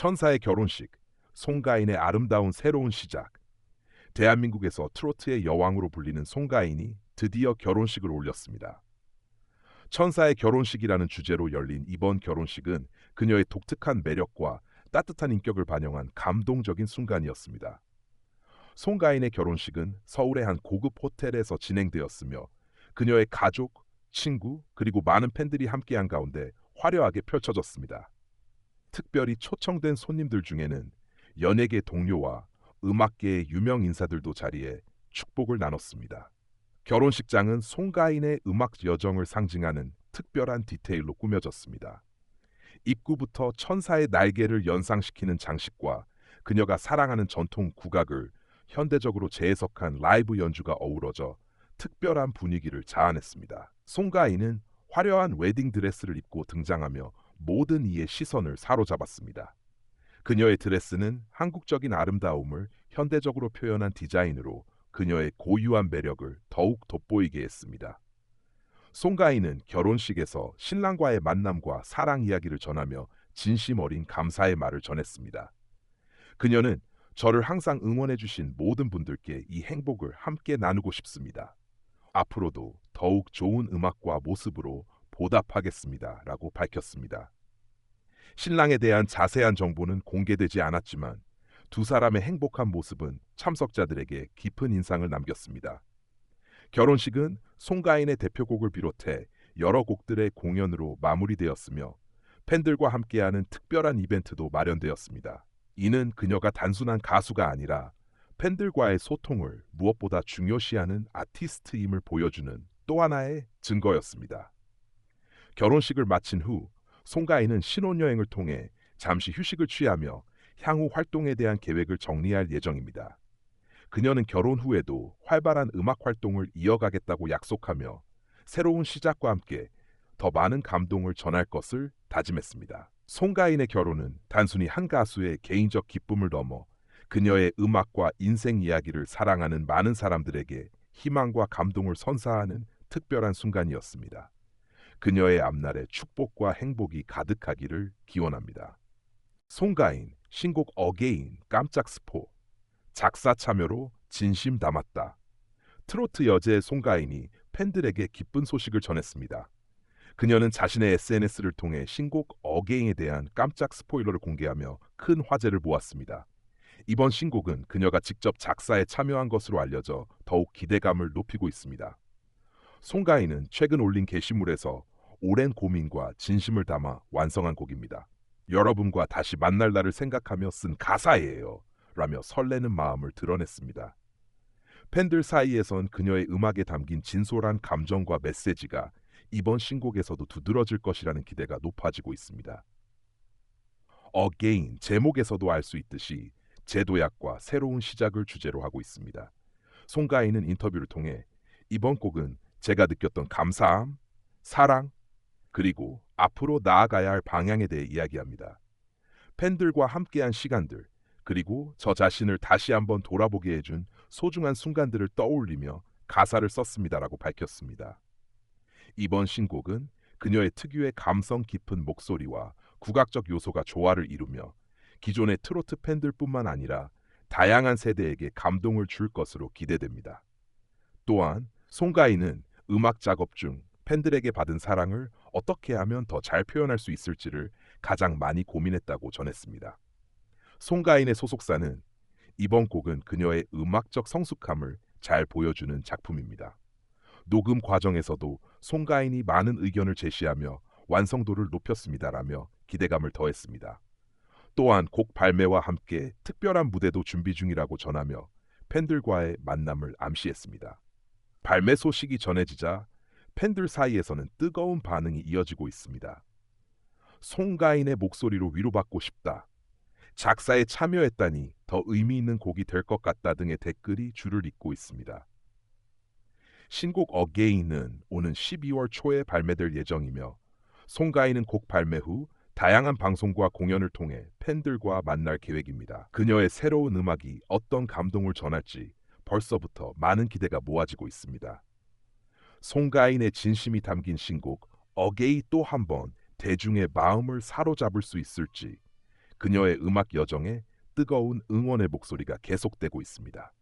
천사의 결혼식, 송가인의 아름다운 새로운 시작. 대한민국에서 트로트의 여왕으로 불리는 송가인이 드디어 결혼식을 올렸습니다. 천사의 결혼식이라는 주제로 열린 이번 결혼식은 그녀의 독특한 매력과 따뜻한 인격을 반영한 감동적인 순간이었습니다. 송가인의 결혼식은 서울의 한 고급 호텔에서 진행되었으며 그녀의 가족, 친구, 그리고 많은 팬들이 함께한 가운데 화려하게 펼쳐졌습니다. 특별히 초청된 손님들 중에는 연예계 동료와 음악계의 유명 인사들도 자리에 축복을 나눴습니다. 결혼식장은 송가인의 음악 여정을 상징하는 특별한 디테일로 꾸며졌습니다. 입구부터 천사의 날개를 연상시키는 장식과 그녀가 사랑하는 전통 국악을 현대적으로 재해석한 라이브 연주가 어우러져 특별한 분위기를 자아냈습니다. 송가인은 화려한 웨딩 드레스를 입고 등장하며 모든 이의 시선을 사로잡았습니다. 그녀의 드레스는 한국적인 아름다움을 현대적으로 표현한 디자인으로 그녀의 고유한 매력을 더욱 돋보이게 했습니다. 송가인은 결혼식에서 신랑과의 만남과 사랑 이야기를 전하며 진심 어린 감사의 말을 전했습니다. 그녀는 저를 항상 응원해 주신 모든 분들께 이 행복을 함께 나누고 싶습니다. 앞으로도 더욱 좋은 음악과 모습으로 보답하겠습니다. 라고 밝혔습니다. 신랑에 대한 자세한 정보는 공개되지 않았지만 두 사람의 행복한 모습은 참석자들에게 깊은 인상을 남겼습니다. 결혼식은 송가인의 대표곡을 비롯해 여러 곡들의 공연으로 마무리되었으며 팬들과 함께하는 특별한 이벤트도 마련되었습니다. 이는 그녀가 단순한 가수가 아니라 팬들과의 소통을 무엇보다 중요시하는 아티스트임을 보여주는 또 하나의 증거였습니다. 결혼식을 마친 후 송가인은 신혼여행을 통해 잠시 휴식을 취하며 향후 활동에 대한 계획을 정리할 예정입니다. 그녀는 결혼 후에도 활발한 음악 활동을 이어가겠다고 약속하며 새로운 시작과 함께 더 많은 감동을 전할 것을 다짐했습니다. 송가인의 결혼은 단순히 한 가수의 개인적 기쁨을 넘어 그녀의 음악과 인생 이야기를 사랑하는 많은 사람들에게 희망과 감동을 선사하는 특별한 순간이었습니다. 그녀의 앞날에 축복과 행복이 가득하기를 기원합니다. 송가인 신곡 어게인 깜짝 스포 작사 참여로 진심 담았다. 트로트 여제 송가인이 팬들에게 기쁜 소식을 전했습니다. 그녀는 자신의 SNS를 통해 신곡 어게인에 대한 깜짝 스포일러를 공개하며 큰 화제를 모았습니다. 이번 신곡은 그녀가 직접 작사에 참여한 것으로 알려져 더욱 기대감을 높이고 있습니다. 송가인은 최근 올린 게시물에서 오랜 고민과 진심을 담아 완성한 곡입니다. 여러분과 다시 만날 날을 생각하며 쓴 가사예요. 라며 설레는 마음을 드러냈습니다. 팬들 사이에선 그녀의 음악에 담긴 진솔한 감정과 메시지가 이번 신곡에서도 두드러질 것이라는 기대가 높아지고 있습니다. Again 제목에서도 알 수 있듯이 제도약과 새로운 시작을 주제로 하고 있습니다. 송가인은 인터뷰를 통해 이번 곡은 제가 느꼈던 감사함, 사랑, 그리고 앞으로 나아가야 할 방향에 대해 이야기합니다. 팬들과 함께한 시간들, 그리고 저 자신을 다시 한번 돌아보게 해준 소중한 순간들을 떠올리며 가사를 썼습니다라고 밝혔습니다. 이번 신곡은 그녀의 특유의 감성 깊은 목소리와 국악적 요소가 조화를 이루며 기존의 트로트 팬들뿐만 아니라 다양한 세대에게 감동을 줄 것으로 기대됩니다. 또한 송가인은 음악 작업 중 팬들에게 받은 사랑을 어떻게 하면 더 잘 표현할 수 있을지를 가장 많이 고민했다고 전했습니다. 송가인의 소속사는 이번 곡은 그녀의 음악적 성숙함을 잘 보여주는 작품입니다. 녹음 과정에서도 송가인이 많은 의견을 제시하며 완성도를 높였습니다라며 기대감을 더했습니다. 또한 곡 발매와 함께 특별한 무대도 준비 중이라고 전하며 팬들과의 만남을 암시했습니다. 발매 소식이 전해지자 팬들 사이에서는 뜨거운 반응이 이어지고 있습니다. 송가인의 목소리로 위로받고 싶다. 작사에 참여했다니 더 의미 있는 곡이 될 것 같다 등의 댓글이 줄을 잇고 있습니다. 신곡 어게인은 오는 12월 초에 발매될 예정이며 송가인은 곡 발매 후 다양한 방송과 공연을 통해 팬들과 만날 계획입니다. 그녀의 새로운 음악이 어떤 감동을 전할지 벌써부터 많은 기대가 모아지고 있습니다. 송가인의 진심이 담긴 신곡 어게이 또 한 번 대중의 마음을 사로잡을 수 있을지 그녀의 음악 여정에 뜨거운 응원의 목소리가 계속되고 있습니다.